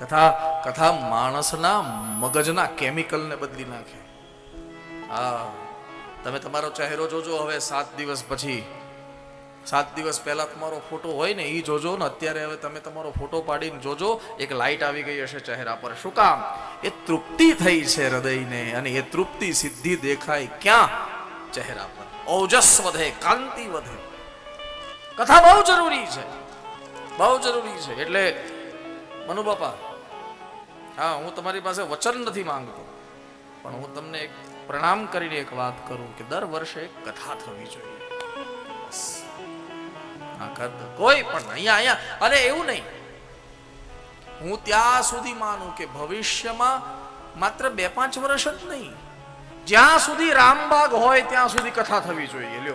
કથા કથા માણસના મગજના કેમિકલને બદલી નાખે. હા, તમે તમારો ચહેરો જોજો હવે સાત દિવસ પછી. સાત દિવસ પહેલા તમારો ફોટો હોય ને એ જોજો ને, અત્યારે હવે તમે તમારો ફોટો પાડીને જોજો, એક લાઇટ આવી ગઈ હશે ચહેરા પર. શું કામ? એ તૃપ્તિ થઈ છે હૃદયને, અને એ તૃપ્તિ સિદ્ધિ દેખાય ક્યાં? ચહેરા પર. ઓજસ વધે, કાંતિ વધે. કથા બહુ જરૂરી છે. બહુ જરૂરી છે. એટલે મનુ બાપા હા, હું તમારી પાસે વચન નથી માંગતો. પણ હું તમને એક પ્રણામ કરીને એક વાત કરું કે દર વર્ષે કથા થવી જોઈએ. કોઈ પણ અહીંયા અહીંયા. અને એવું નહીં. હું ત્યાં સુધી માનું કે ભવિષ્યમાં માત્ર બે પાંચ વર્ષ જ નહીં. જ્યાં સુધી રામબાગ હોય, ત્યાં સુધી કથા થવી જોઈએ. લ્યો.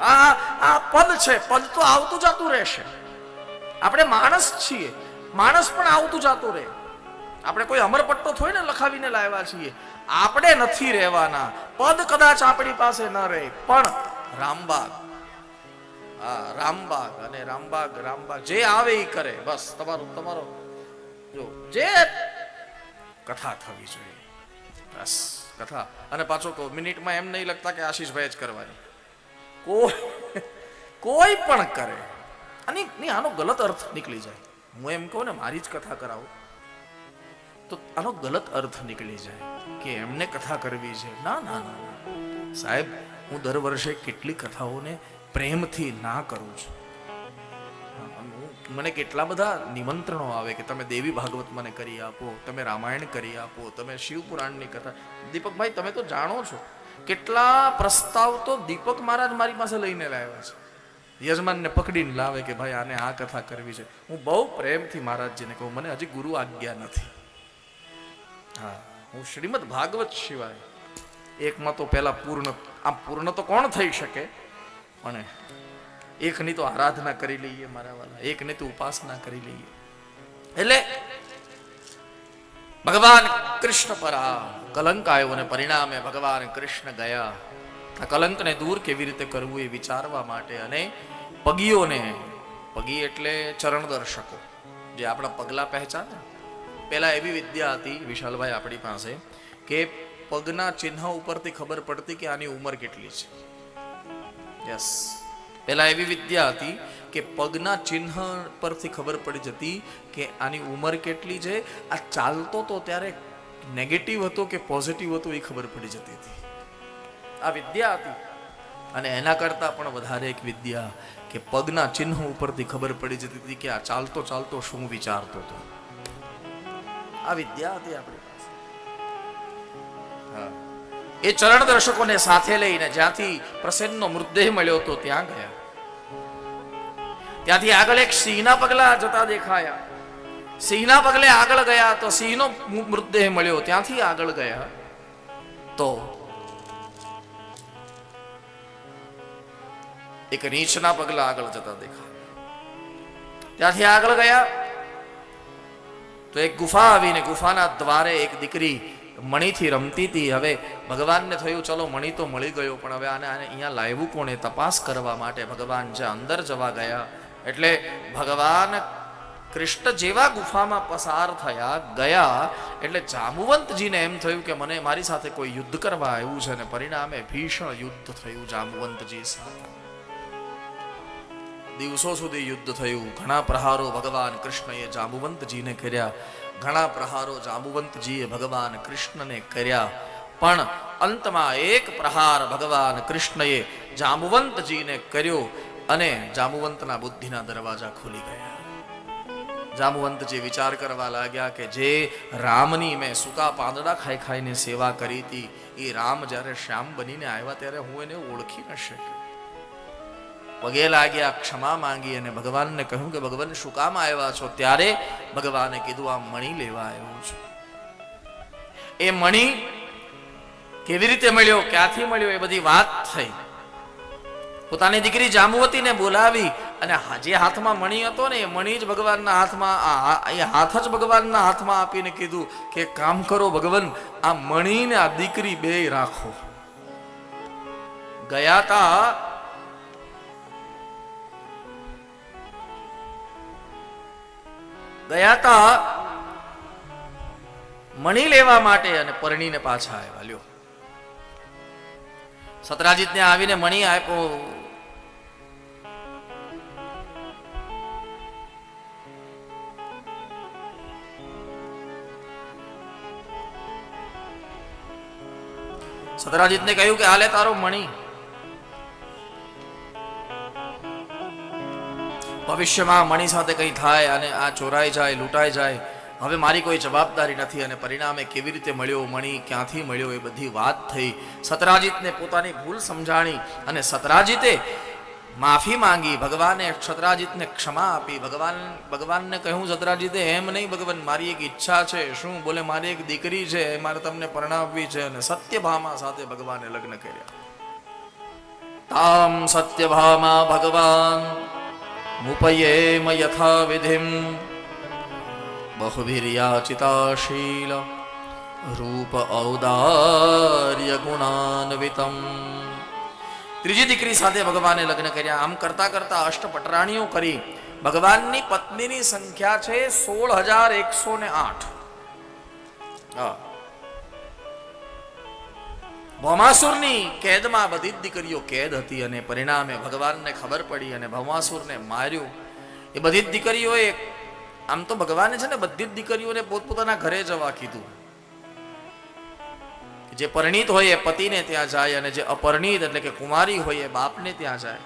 આ આ પદ છે. પદ તો આવતું જતું રહેશે. આપણે માણસ છીએ. માણસ પણ આવતું જતું રહે. આપણે કોઈ અમરપટ્ટો થોડી ને લખાવીને લાવ્યા છીએ. આપણે નથી રહેવાના. પદ કદાચ આપણી પાસે ન રહે, પણ રામબાગ. હા, રામબાગ અને રામબાગ રામબાગ. જે આવે એ કરે. બસ, તમારો તમારો. જો, જે કથા થવી જોઈએ. બસ, કથા. અને પાછો કહો, મિનિટમાં એમ નહીં લગતા કે આશીષભાઈ જ કરવાની. કોઈ કોઈ પણ કરે. અને આનો ગલત અર્થ નીકળી જાય. હું એમ કહું ને, મારી જ કથા કરાવું. તો આનો ગલત અર્થ નીકળી જાય કે એમને કથા કરવી છે. ના ના ના. સાહેબ, હું દર વર્ષે કેટલી કથાઓને પ્રેમથી ના કરું છું. મને કેટલા બધા નિમંત્રણો આવે કે તમે દેવી ભાગવત મને કરી આપો, તમે રામાયણ કરી આપો, તમે શિવપુરાણની કથા. દીપકભાઈ, તમે તો જાણો છો, કેટલા પ્રસ્તાવ તો દીપક મહારાજ મારી પાસે લઈને લાવ્યા છે. યજમાનને પકડીને લાવે કે ભાઈ, આને આ કથા કરવી છે. હું બહુ પ્રેમથી મહારાજજીને કહું, મને હજી ગુરુ આજ્ઞા નથી. હા, હું શ્રીમદ ભાગવત સિવાય એકમાં તો પહેલા પૂર્ણ, આમ પૂર્ણ તો કોણ થઈ શકે? પણ એકની તો આરાધના કરી લઈએ મારા વાલા, એકની તો ઉપાસના કરી લઈએ. એટલે ભગવાન કૃષ્ણ પર આ કલંક આવ્યો અને પરિણામે ભગવાન કૃષ્ણ ગયા. આ કલંકને દૂર કેવી રીતે કરવું એ વિચારવા માટે અને પગીઓને, પગી એટલે ચરણ દર્શકો, જે આપણા પગલા પહેચાને પહેલા એવી વિદ્યા હતી વિશાલભાઈ આપણી પાસે કે પગના ચિહ્ન ઉપરથી ખબર પડતી કે આની ઉંમર કેટલી છે. યસ પહેલાં એવી વિદ્યા હતી કે પગના ચિહ્ન પરથી ખબર પડી જતી કે આની ઉંમર કેટલી છે. આ ચાલતો તો ત્યારે નેગેટિવ હતો કે પોઝિટિવ હતો એ ખબર પડી જતી હતી. આ વિદ્યા હતી. અને એના કરતાં પણ વધારે એક વિદ્યા કે પગના ચિહ્ન ઉપરથી ખબર પડી જતી હતી કે આ ચાલતો ચાલતો શું વિચારતો હતો. આ વિદ્યા હતી આપણી પાસે હા. એ ચરણ દર્શકોને સાથે લઈને જ્યાંથી પ્રસન્નનો મૃતદેહ મળ્યો હતો ત્યાં ગયા ત્યાંથી આગળ એક સિંહના પગલા જતા દેખાયા સિંહના પગલે આગળ ગયા તો સિંહનો મુ- મૃતદેહ મળ્યો ત્યાંથી આગળ ગયા તો એક રીંછના પગલા આગળ જતા દેખાયા ત્યાંથી આગળ ગયા તો એક ગુફા આવીને ગુફાના દ્વારે એક દીકરી મણીથી રમતી હતી. હવે ભગવાનને થયું, ચલો, મણી તો મળી ગયો, પણ હવે આને આને અહીંયા લાવ્યું કોણે? તપાસ કરવા માટે ભગવાન જે અંદર જવા ગયા. એટલે ભગવાન કૃષ્ણ જેવા ગુફામાં પસાર થયા, ગયા. એટલે જામુવંતજીને એમ થયું કે, મને મારી સાથે કોઈ યુદ્ધ કરવા આવ્યું છે અને પરિણામે ભીષણ યુદ્ધ થયું જામુવંતજી સાથે. દિવસો સુધી યુદ્ધ થયું. ઘણા પ્રહારો ભગવાન કૃષ્ણએ જાંબુવંતજીને કર્યા. ઘણા પ્રહારો જાંબુવંતજીએ ભગવાન કૃષ્ણને કર્યા. પણ અંતમાં એક પ્રહાર ભગવાન કૃષ્ણએ જાંબુવંતજીને કર્યો અને જાંબુવંતના બુદ્ધિના દરવાજા ખુલી ગયા. જામુવંતજી વિચાર કરવા લાગ્યા કે જે રામની મેં સૂકા પાંદડા ખાઈ ખાઈને સેવા કરી હતી, એ રામ જ્યારે શ્યામ બનીને આવ્યા ત્યારે હું એને ઓળખી ન શક્યો. પગે લાગ્યા ક્ષમા માંગી અને ભગવાનને કહ્યું કે, ભગવાન, શું કામ આવ્યા છો? ત્યારે ભગવાને કીધું આ મણી લેવા આવ્યો છું. એ મણી કેવી રીતે મળ્યો? ક્યાંથી મળ્યો? એ બધી વાત થઈ. પોતાની દીકરી જાંબુવતીને બોલાવી અને જે હાથમાં મણી હતો ને, એ મણી જ ભગવાનના હાથમાં એ હાથ જ ભગવાનના હાથમાં આપીને કીધું કે, કામ કરો ભગવાન, આ મણીને આ દીકરી બે રાખો. ગયા તા ગયા તા મણી લેવા માટે અને પરણીને પાછા આવ્યા. લ્યો. સતરાજીતને આવીને મણી આપ્યો. સતરાજીતને કહ્યું કે, હાલે તારો મણી. ભવિષ્યમાં મણી સાથે કંઈ થાય અને આ ચોરાઈ જાય, લૂંટાઈ જાય, હવે મારી કોઈ જવાબદારી નથી અને પરિણામે કેવી રીતે મળ્યો મણી, ક્યાંથી મળ્યો એ બધી વાત થઈ. સતરાજીતને પોતાની ભૂલ સમજાણી અને સતરાજીતે માફી માંગી, ભગવાને સતરાજીતને ક્ષમા આપી. ભગવાન, ભગવાનને કહ્યું, સતરાજીતે, એમ નહીં ભગવાન, મારી એક ઈચ્છા છે. શું બોલે, મારી એક દીકરી છે, એ મારે તમને પરણાવવી છે. અને સત્યભામા સાથે ભગવાને લગ્ન કર્યા. તામ સત્યભામા ભગવાન મુપયેમ યથા વિધિમ બહુભિર્યાચિતાશીલ રૂપ ઔદાર્ય ગુણાન્વિતમ ત્રીજી દીકરી સાથે ભગવાને લગ્ન કર્યા આમ કરતા કરતા અષ્ટપટરાણીઓ કરી ભગવાનની પત્નીની સંખ્યા છે સોળ હજાર એકસો ને આઠ હા ભૌમાસુરની કેદમાં બધી જ દીકરીઓ કેદ હતી અને પરિણામે ભગવાનને ખબર પડી અને ભૌમાસુરને માર્યું. એ બધી જ દીકરીઓએ, આમ તો ભગવાને છે ને બધી જ દીકરીઓને પોતપોતાના ઘરે જવા કીધું. જે પરિણીત હોય એ પતિને ત્યાં જાય અને જે અપરિણીત એટલે કે કુમારી હોય એ બાપને ત્યાં જાય.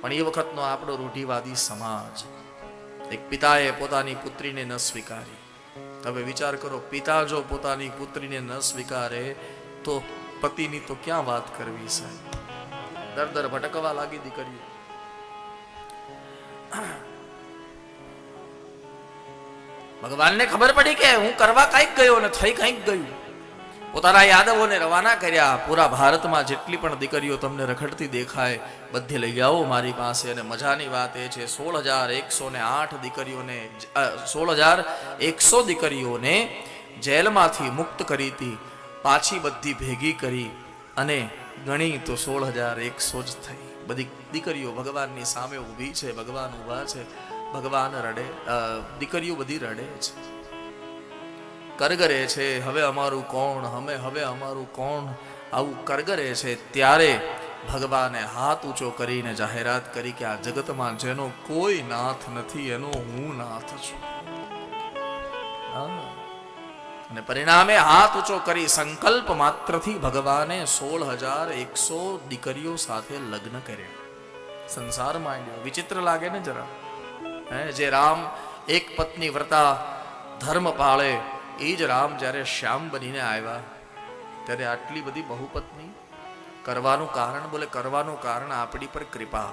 પણ એ વખતનો આપણો રૂઢિવાદી સમાજ, એક પિતાએ પોતાની પુત્રીને ન સ્વીકારી. હવે વિચાર કરો, પિતા જો પોતાની પુત્રીને ન સ્વીકારે, તો પતિની તો ક્યાં વાત કરવી સાહેબ દર દર ભટકવા લાગી દીકરીઓ ભગવાનને ખબર પડી કે હું કરવા કંઈક ગયો ને થઈ કંઈક ગયું. પોતાના યાદવોને રવાના કર્યા. પૂરા ભારતમાં જેટલી પણ દીકરીઓ તમને રખડતી દેખાય, બધી લઈ આવો મારી પાસે. અને મજાની વાત એ છે સોળ હજાર એકસો ને આઠ દીકરીઓને સોળ હજાર એકસો દીકરીઓને જેલમાંથી મુક્ત કરી હતી. પાછી બધી ભેગી કરી અને ગણી તો સોળ હજાર એકસો જ થઈ. બધી દીકરીઓ ભગવાનની સામે ઊભી છે, ભગવાન ઊભા છે, ભગવાન રડે દીકરીઓ બધી રડે છે. કરગરે છે, હવે અમારું કોણ? અમે, હવે અમારું કોણ? આવું કરગરે છે, ત્યારે ભગવાને હાથ ઊંચો કરીને જાહેરાત કરી કે, આ જગતમાં જેનો કોઈ નાથ નથી, એનો હું નાથ છું. હા. અને પરિણામે હાથ ઊંચો કરી સંકલ્પ માત્રથી ભગવાને સોળ હજાર એકસો દીકરીઓ સાથે લગ્ન કર્યા. સંસાર માંડ્યો વિચિત્ર લાગે ને જરા? હે, જે રામ એક પત્ની વ્રતા ધર્મ પાળે એ જ રામ જ્યારે શ્યામ બનીને આવ્યા, ત્યારે આટલી બધી બહુપત્ની કરવાનું કારણ બોલે, કરવાનું કારણ આપણી પર કૃપા.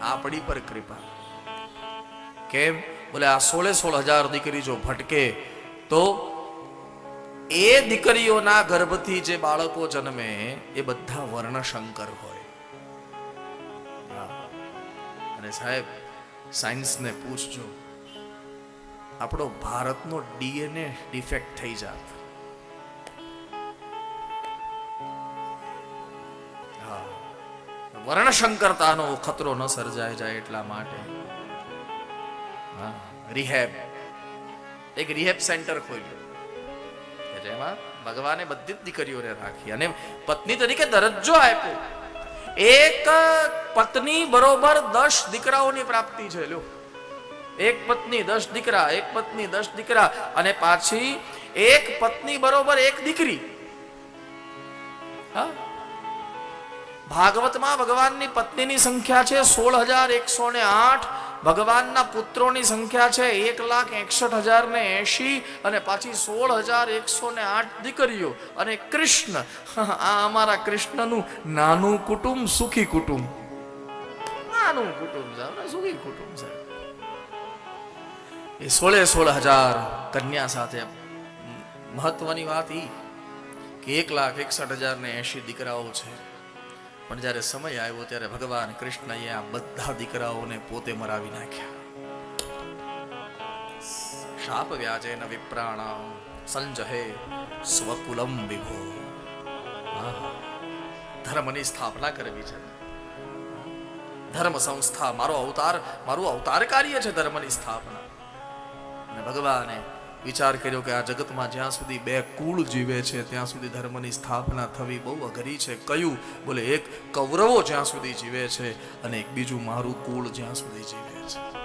આપણી પર કૃપા. કેમ? બોલે, આ સોળે સોળ હજાર દીકરી જો ભટકે, તો એ દીકરીઓના ગર્ભથી જે બાળકો જન્મે, એ બધા વર્ણશંકર હોય. અને સાહેબ, સાયન્સને પૂછજો. આપણો ભારતનો ડીએનએ ડિફેક્ટ થઈ જાત. વર્ણશંકરતાનો ખતરો ન સર્જાય જાય એટલા માટે. રિહેબ. એક રિહેબ સેન્ટર ખોલ્યું. જેમાં ભગવાને બધી જ દીકરીઓને રાખી અને પત્ની તરીકે દરજ્જો આપ્યો. એક પત્ની બરોબર દસ દીકરાઓની પ્રાપ્તિ છે, લ્યો. એક પત્ની દસ દીકરા, એક પત્ની દસ દીકરા અને પાછી એક પત્ની બરોબર એક દીકરી. હા? ભાગવતમાં ભગવાનની પત્નીની સંખ્યા છે સોળ હજાર એકસો ને આઠ ભગવાનના પુત્રોની સંખ્યા છે એક લાખ એકસઠ હજાર ને એસી અને પાછી સોળ હજાર એકસો ને આઠ દીકરીઓ અને કૃષ્ણ. આ અમારા કૃષ્ણનું નાનું કુટુંબ, સુખી કુટુંબ. નાનું કુટુંબ છે સુખી કુટુંબ છે. એ સોળે સોળ હજાર કન્યા સાથે મહત્વની વાત ઈ કે એક લાખ એકસઠ હજાર ને એસી દીકરાઓ છે. પણ જ્યારે સમય આવ્યો ત્યારે ભગવાન કૃષ્ણએ આ બધા દીકરાઓને પોતે મરાવી નાખ્યા. શાપ વ્યાજે ન વિપ્રાણામ, સંજહે સ્વકુલમ વિભો. ધર્મની સ્થાપના કરવી છે. ધર્મ સંસ્થા મારો અવતાર, મારું અવતાર કાર્ય છે ધર્મની સ્થાપના. અને ભગવાને વિચાર કર્યો કે આ જગતમાં જ્યાં સુધી બે કુળ જીવે છે, ત્યાં સુધી ધર્મની સ્થાપના થવી બહુ અઘરી છે. કયું? બોલે, એક કૌરવો જ્યાં સુધી જીવે છે અને એક બીજું મારું કુળ જ્યાં સુધી જીવે છે.